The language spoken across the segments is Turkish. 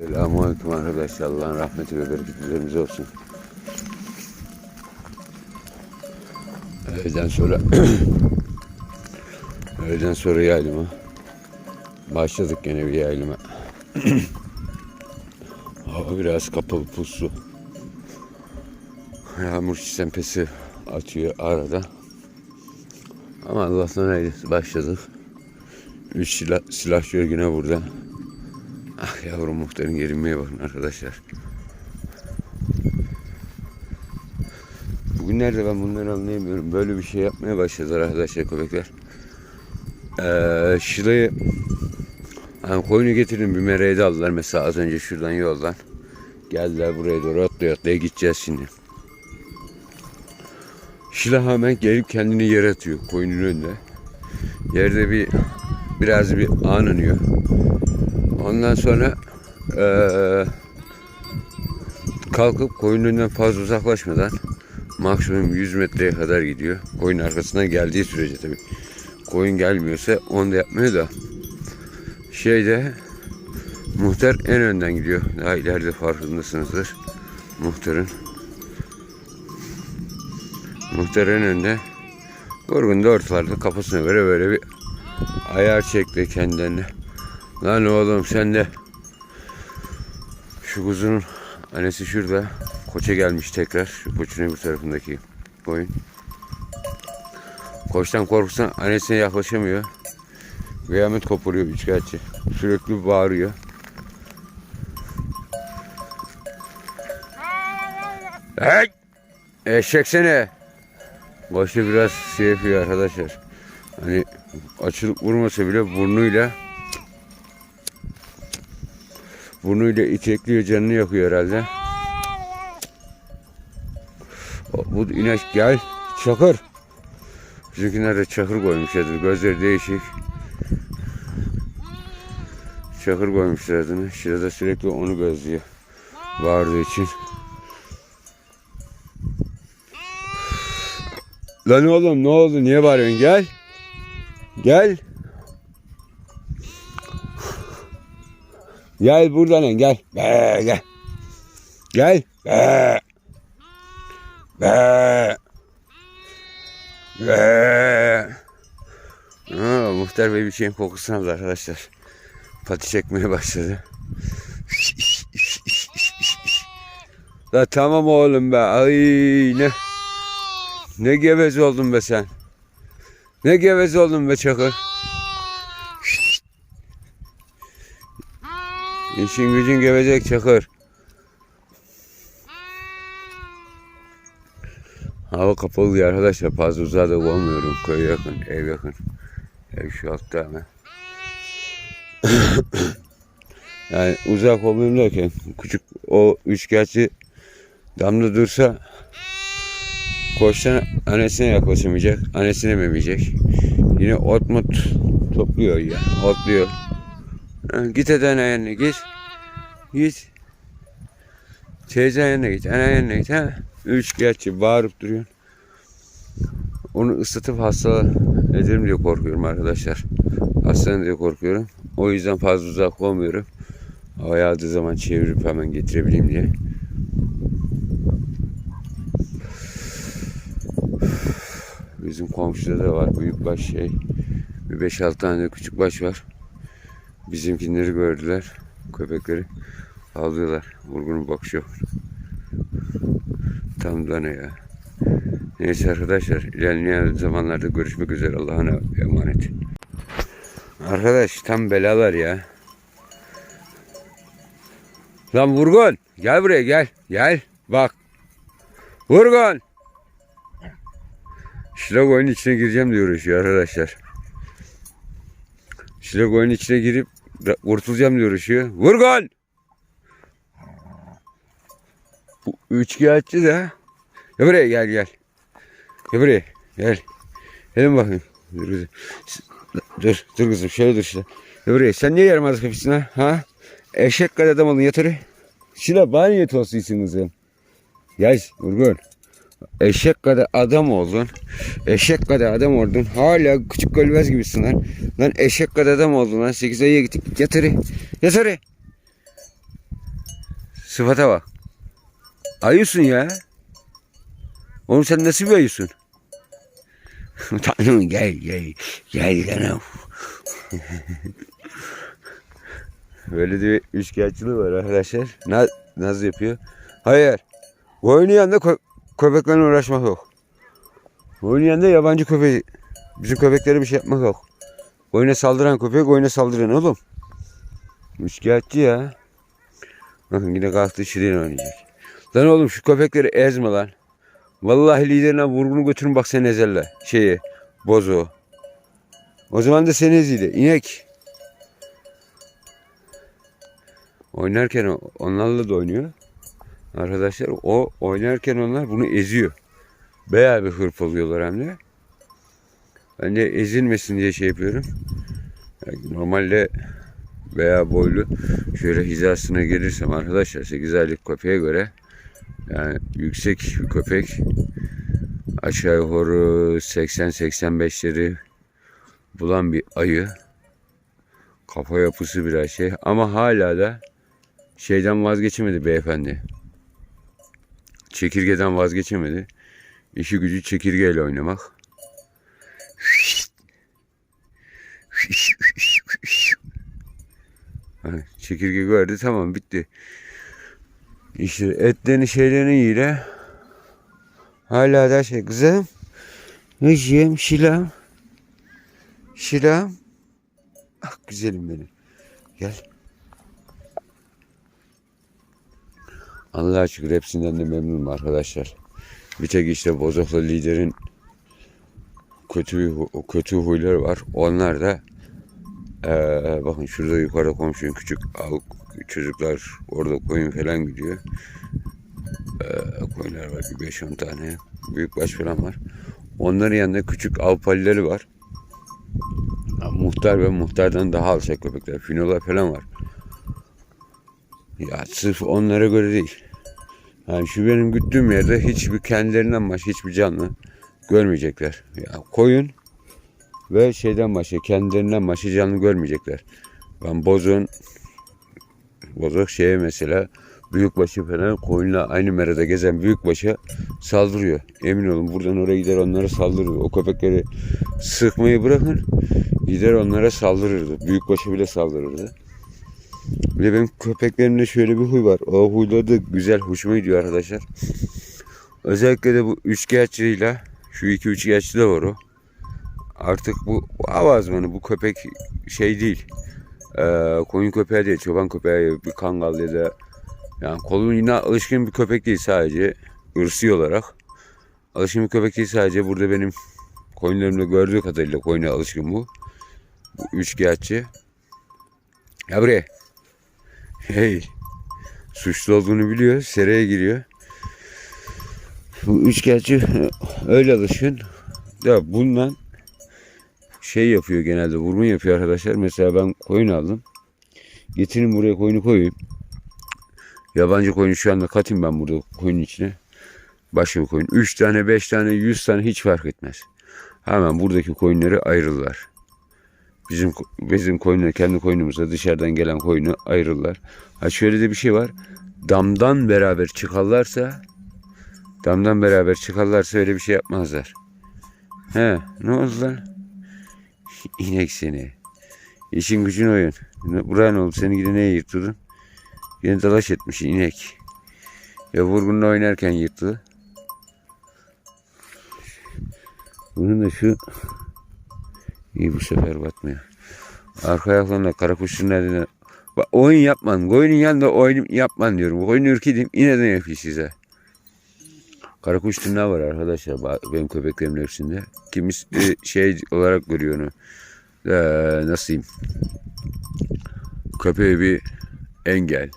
Selamünaleyküm arkadaşlar. Allah'ın rahmeti ve bereketi üzerimize olsun. Öğleden sonra öğleden sonra yaylıma başladık gene bir yaylıma. Hava biraz kapalı puslu. Yağmur sempesi atıyor arada. Ama Allah'tan hayırlısı başladık. Üç silah, silahşör yine burada. Ah yavrum muhtarın gerinmeye bakın arkadaşlar. Bugünlerde ben bunları anlayamıyorum. Böyle bir şey yapmaya başladılar arkadaşlar köpekler. Ee, Şile'yi hani koyunu getirdim bir mereye de aldılar mesela az önce şuradan yoldan. Geldiler buraya doğru atlaya atlaya gideceğiz şimdi. Şila hemen gelip kendini yere atıyor koyunun önünde. Yerde bir biraz bir anınıyor. Ondan sonra eee, kalkıp koyunun önünden fazla uzaklaşmadan maksimum 100 metreye kadar gidiyor. Koyun arkasından geldiği sürece tabii. Koyun gelmiyorsa onu da yapmıyor da şeyde muhtar en önden gidiyor. Daha ileride farkındasınızdır. Muhtarın. Muhtar en önde. Vurgun da ortalarda kafasına göre böyle bir ayar çekti kendilerine. Lan oğlum sen de şu kuzunun annesi şurada. Koça gelmiş tekrar. Şu koçun öbür tarafındaki koyun. Koçtan korkusan annesine yaklaşamıyor. Kıyamet kopuruyor üçkağıtçı. Sürekli bağırıyor. Hey! Eşek seni. Koçta biraz şey yapıyor arkadaşlar. Hani açılıp vurmasa bile burnuyla burnuyla itekliyor canını yakıyor herhalde. Bu inek gel çakır. Bizimkiler de çakır koymuşlardır. Gözleri değişik. Çakır koymuşlar adını. Şurada sürekli onu gözlüyor. Bağırdığı için. Lan oğlum ne oldu? Niye bağırıyorsun? Gel. Gel. Gel buradan lan gel. Be, gel. Gel. Be. Be. Be. Ha, muhtar bey bir şeyin kokusunu aldı arkadaşlar. Pati çekmeye başladı. La tamam oğlum be. Ay ne. Ne gevez oldun be sen. Ne gevez oldun be Çakır. İşin gücün gevezek Çakır. Hava kapalı diye arkadaşlar fazla uzağa da olmuyorum. Köy yakın, ev yakın. Ev şu altta hemen. yani uzak olmuyorum derken küçük o üçkağıtçı damda dursa koçtan annesine yaklaşamayacak, annesine ememeyecek. Yine ot mut topluyor ya, otluyor. Git ana yanına git. Git. Teyze yanına git, ana yanına git ha. Üç gerçi bağırıp duruyorsun. Onu ıslatıp hasta ederim diye korkuyorum arkadaşlar. Hastanın diye korkuyorum. O yüzden fazla uzak olmuyorum. Hava yağdığı zaman çevirip hemen getirebileyim diye. Bizim komşuda da var büyükbaş şey. Bir 5-6 tane de küçükbaş var. Bizimkinleri gördüler. Köpekleri alıyorlar. Vurgunun bakışı yok. Tam da ne ya. Neyse arkadaşlar ilerleyen zamanlarda görüşmek üzere Allah'ına emanet. Arkadaş tam belalar ya. Lan Vurgun gel buraya gel. Gel bak. Vurgun. Şilak oyunun içine gireceğim diyor uğraşıyor arkadaşlar. Şilak oyunun içine girip kurtulacağım diyor uğraşıyor. Vurgun. Bu üçkağıtçı da. Gel buraya gel gel. Gel buraya gel. Gelin bakayım. Dur kızım. Dur, dur kızım şöyle dur işte. Gel buraya. Sen niye yaramaz kapısın ha? Eşek kadar adam oldun yat oraya. Şila bana niyet olsun kızım. Gel Vurgun. Eşek kadar adam oldun. Eşek kadar adam oldun. Hala küçük gölvez gibisin lan. Lan eşek kadar adam oldun lan. 8 aya gittik. Yat oraya. Sıfata bak. Ayısın ya. Oğlum sen nasıl bir ayısın? Tanrım gel gel. Gel canım. Böyle de bir üçkağıtçılığı var arkadaşlar. Na, nasıl yapıyor? Hayır. Oynayan da kö köpeklerle uğraşmak yok. Oynayan da yabancı köpeği. Bizim köpeklere bir şey yapmak yok. Oyuna saldıran köpek oyuna saldıran oğlum. Üçkağıtçı ya. Bakın yine kalktı şirin oynayacak. Lan oğlum şu köpekleri ezme lan. Vallahi liderine vurgunu götürün bak seni ezerler. Şeyi, bozu. O zaman da seni eziydi. İnek. Oynarken onlarla da oynuyor. Arkadaşlar o oynarken onlar bunu eziyor. Bayağı bir hırpalıyorlar hem de. Ben de ezilmesin diye şey yapıyorum. Yani normalde veya boylu şöyle hizasına gelirsem arkadaşlar 8 aylık köpeğe göre yani yüksek bir köpek aşağı yukarı 80-85'leri bulan bir ayı kafa yapısı biraz şey ama hala da şeyden vazgeçemedi beyefendi çekirgeden vazgeçemedi işi gücü çekirgeyle oynamak Ha, Çekirge gördü tamam bitti. İşte etlerini şeylerini yiyle. Hala da şey kızım. Hıcım şilam. Şilam. Ah güzelim benim. Gel. Allah'a şükür hepsinden de memnunum arkadaşlar. Bir tek işte bozoklu liderin kötü kötü huyları var. Onlar da ee, bakın şurada yukarıda komşunun küçük av, çocuklar orada koyun falan gidiyor. Ee, koyunlar var bir 5-10 tane. Büyükbaş falan var. Onların yanında küçük avpalileri var. Ya, muhtar ve muhtardan daha alçak köpekler. Finolar falan var. Ya sırf onlara göre değil. Yani şu benim güttüğüm yerde hiçbir kendilerinden başka hiçbir canlı görmeyecekler. Ya koyun ve şeyden başka kendilerinden başka canlı görmeyecekler. Ben bozun bozok şeye mesela büyükbaşı falan koyunla aynı merada gezen büyükbaşa saldırıyor. Emin olun buradan oraya gider onlara saldırır. O köpekleri sıkmayı bırakın gider onlara saldırırdı. Büyükbaşı bile saldırırdı. De benim köpeklerimde şöyle bir huy var. O huyları da güzel hoşuma gidiyor arkadaşlar. Özellikle de bu üçkağıtçıyla şu iki üçkağıtçı da var o. Artık bu av azmanı bu köpek şey değil. Ee, koyun köpeği değil, çoban köpeği, bir kangal ya da yani kolun alışkın bir köpek değil sadece ırsi olarak. Alışkın bir köpek değil sadece burada benim koyunlarımda gördüğü kadarıyla koyuna alışkın bu. Bu üçkağıtçı. Ya buraya. Hey. Suçlu olduğunu biliyor. Seraya giriyor. Bu üçkağıtçı öyle alışkın. Ya bundan şey yapıyor genelde vurma yapıyor arkadaşlar. Mesela ben koyun aldım. Getirin buraya koyunu koyayım. Yabancı koyunu şu anda katayım ben burada koyunun içine. Başka bir koyun. 3 tane, 5 tane, 100 tane hiç fark etmez. Hemen buradaki koyunları ayırırlar. Bizim bizim koyunlar kendi koyunumuzda dışarıdan gelen koyunu ayırırlar. Ha şöyle de bir şey var. Damdan beraber çıkarlarsa damdan beraber çıkarlarsa öyle bir şey yapmazlar. He ne oldu lan? İnek seni. İşin gücün oyun. Buraya ne oldu? Seni gidin neye yırttırdın? Yine dalaş etmiş inek. Ya vurgunla oynarken yırttı. Bunun da şu iyi bu sefer batmıyor. Arka ayaklarına kara kuşun eline Bak oyun yapman. Koyunun yanında oyun yapman diyorum. Koyun ürküdüm. Yine de yapıyor size. Karakuş tırnağı var arkadaşlar benim köpeklerimin hepsinde. Kimisi şey olarak görüyor onu. Ee, nasıl diyeyim? Köpeği bir engel.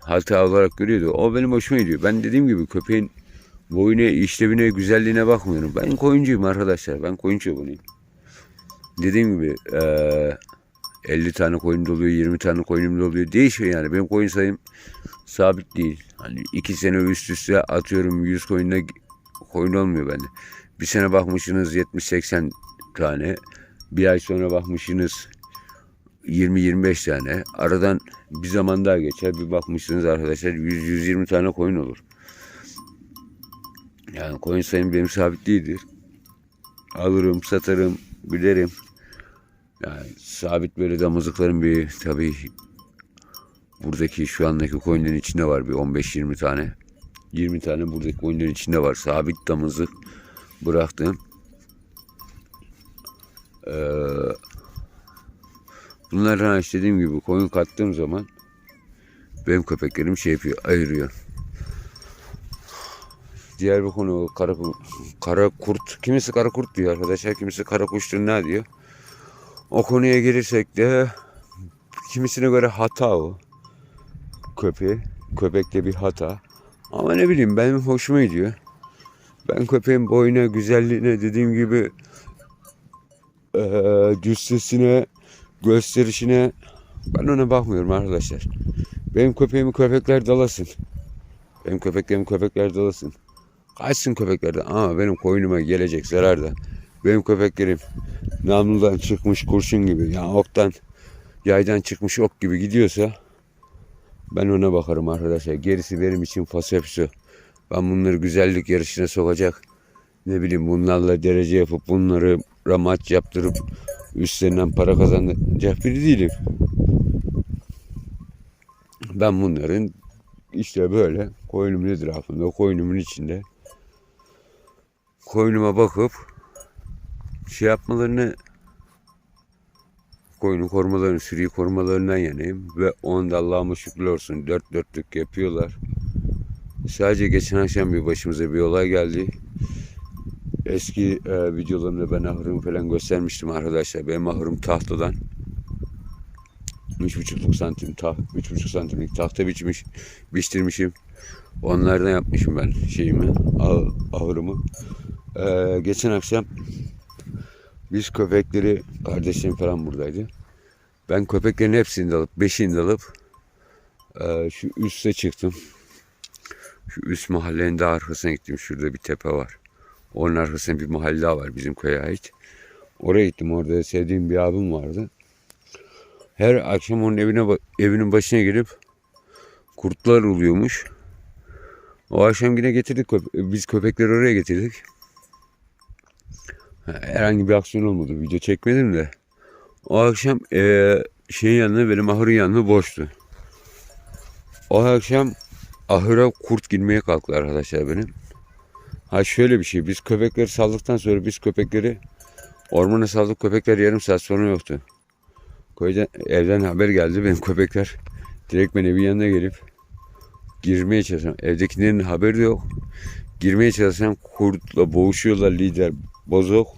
Hata olarak görüyordu. O benim hoşuma gidiyor. Ben dediğim gibi köpeğin boyuna, işlevine, güzelliğine bakmıyorum. Ben koyuncuyum arkadaşlar. Ben koyun çobanıyım. Dediğim gibi eee 50 tane koyun da oluyor, 20 tane koyunum da oluyor. Değişiyor yani. Benim koyun sayım sabit değil. Hani iki sene üst üste atıyorum 100 koyunla koyun olmuyor bende. Bir sene bakmışsınız 70-80 tane. Bir ay sonra bakmışsınız 20-25 tane. Aradan bir zaman daha geçer. Bir bakmışsınız arkadaşlar 100-120 tane koyun olur. Yani koyun sayım benim sabit değildir. Alırım, satarım, gülerim. Yani sabit böyle damızlıkların bir tabii buradaki şu andaki koyunların içinde var bir 15-20 tane. 20 tane buradaki koyunların içinde var. Sabit damızlık bıraktım. Ee, bunlardan istediğim gibi koyun kattığım zaman benim köpeklerim şey yapıyor, ayırıyor. Diğer bir konu kara, kara kurt. Kimisi kara kurt diyor arkadaşlar. Kimisi kara kuş ne diyor. O konuya girirsek de kimisine göre hata o. Köpeği. Köpekte bir hata. Ama ne bileyim benim hoşuma gidiyor. Ben köpeğin boyuna, güzelliğine dediğim gibi eee cüssesine, gösterişine ben ona bakmıyorum arkadaşlar. Benim köpeğimi köpekler dalasın. Benim köpeklerim köpekler dalasın. Kaçsın köpeklerden ama benim koyunuma gelecek zarar da. Benim köpeklerim namludan çıkmış kurşun gibi yani oktan yaydan çıkmış ok gibi gidiyorsa ben ona bakarım arkadaşlar. Gerisi benim için fasepsu. Ben bunları güzellik yarışına sokacak. Ne bileyim bunlarla derece yapıp bunları ramaç yaptırıp üstlerinden para kazanacak biri değilim. Ben bunların işte böyle koyunumun etrafında, koyunumun içinde koyunuma bakıp şey yapmalarını koyunu korumalarını, sürüyü korumalarından yanayım. Ve onda Allah'ıma şükürler olsun dört dörtlük yapıyorlar. Sadece geçen akşam bir başımıza bir olay geldi. Eski e, videolarımda ben ahırımı falan göstermiştim arkadaşlar. Benim ahırım tahtadan. 3,5 santim, ta, 3,5 santimlik tahta biçmiş, biçtirmişim. Onlardan yapmışım ben şeyimi, ah, ahırımı. Ee, geçen akşam biz köpekleri, kardeşim falan buradaydı. Ben köpeklerin hepsini de alıp, beşini de alıp e, şu üste çıktım. Şu üst mahallenin de arkasına gittim. Şurada bir tepe var. Onun arkasında bir mahalle daha var bizim köye ait. Oraya gittim. Orada sevdiğim bir abim vardı. Her akşam onun evine evinin başına gelip kurtlar oluyormuş. O akşam yine getirdik biz köpekleri oraya getirdik. Herhangi bir aksiyon olmadı. Video çekmedim de. O akşam eee şeyin yanına benim ahırın yanına boştu. O akşam ahıra kurt girmeye kalktı arkadaşlar benim. Ha şöyle bir şey. Biz köpekleri saldıktan sonra biz köpekleri ormana saldık. Köpekler yarım saat sonra yoktu. Köyden, evden haber geldi. Benim köpekler direkt ben evin yanına gelip girmeye çalışan. Evdekilerin haberi yok. Girmeye çalışan kurtla boğuşuyorlar lider. Bozok,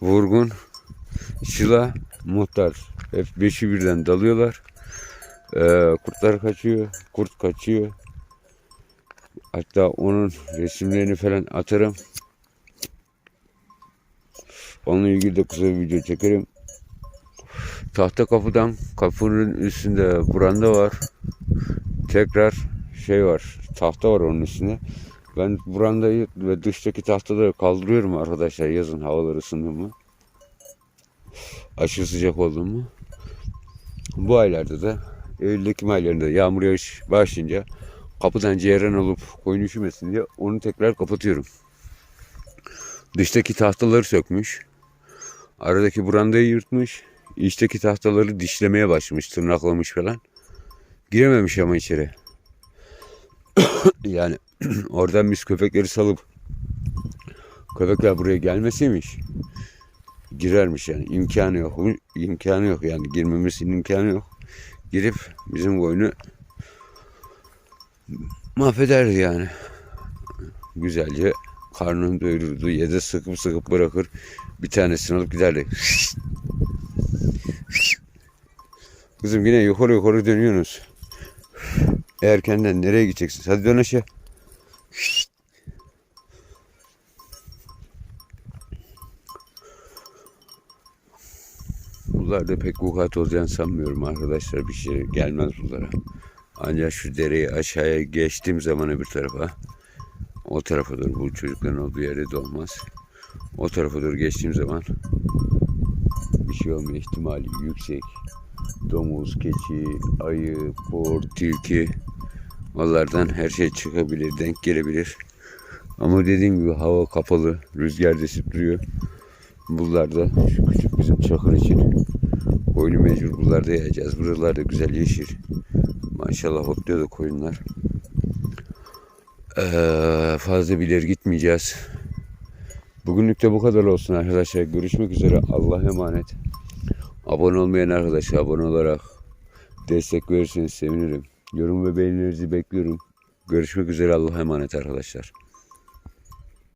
Vurgun, Şila, Muhtar. Hep beşi birden dalıyorlar. Ee, kurtlar kaçıyor. Kurt kaçıyor. Hatta onun resimlerini falan atarım. Onunla ilgili de kısa bir video çekerim. Tahta kapıdan kapının üstünde branda var. Tekrar şey var. Tahta var onun üstünde. Ben brandayı ve dıştaki tahtaları kaldırıyorum arkadaşlar yazın havalar ısındı mı. Aşırı sıcak oldu mu. Bu aylarda da Eylül Ekim aylarında yağmur yağış başlayınca kapıdan ceyran olup koyun üşümesin diye onu tekrar kapatıyorum. Dıştaki tahtaları sökmüş. Aradaki brandayı yırtmış. İçteki tahtaları dişlemeye başlamış, tırnaklamış falan. Girememiş ama içeri. yani oradan biz köpekleri salıp köpekler buraya gelmeseymiş girermiş yani. İmkanı yok. İmkanı yok yani. Girmemesinin imkanı yok. Girip bizim koyunu mahvederdi yani. Güzelce karnını doyururdu. Ya sıkıp sıkıp bırakır. Bir tanesini alıp giderdi. Kızım yine yukarı yukarı dönüyorsunuz erkenden nereye gideceksiniz hadi dön aşağı Buralarda pek vukuat olacağını sanmıyorum arkadaşlar. Bir şey gelmez buralara. Ancak şu dereyi aşağıya geçtiğim zaman öbür tarafa o tarafa doğru bu çocukların olduğu yere de olmaz. O tarafa doğru geçtiğim zaman bir şey olma ihtimali yüksek. Domuz, keçi, ayı, kurt, tilki onlardan her şey çıkabilir, denk gelebilir. Ama dediğim gibi hava kapalı, rüzgar esip duruyor. Buralarda şu küçük bizim çakır için koyunu mecbur buralarda yayacağız. Buralarda güzel yeşil. Maşallah otluyor da koyunlar. Ee, fazla bir ileri gitmeyeceğiz. Bugünlük de bu kadar olsun arkadaşlar. Görüşmek üzere. Allah'a emanet. Abone olmayan arkadaşlar abone olarak destek verirseniz sevinirim. Yorum ve beğenilerinizi bekliyorum. Görüşmek üzere. Allah'a emanet arkadaşlar.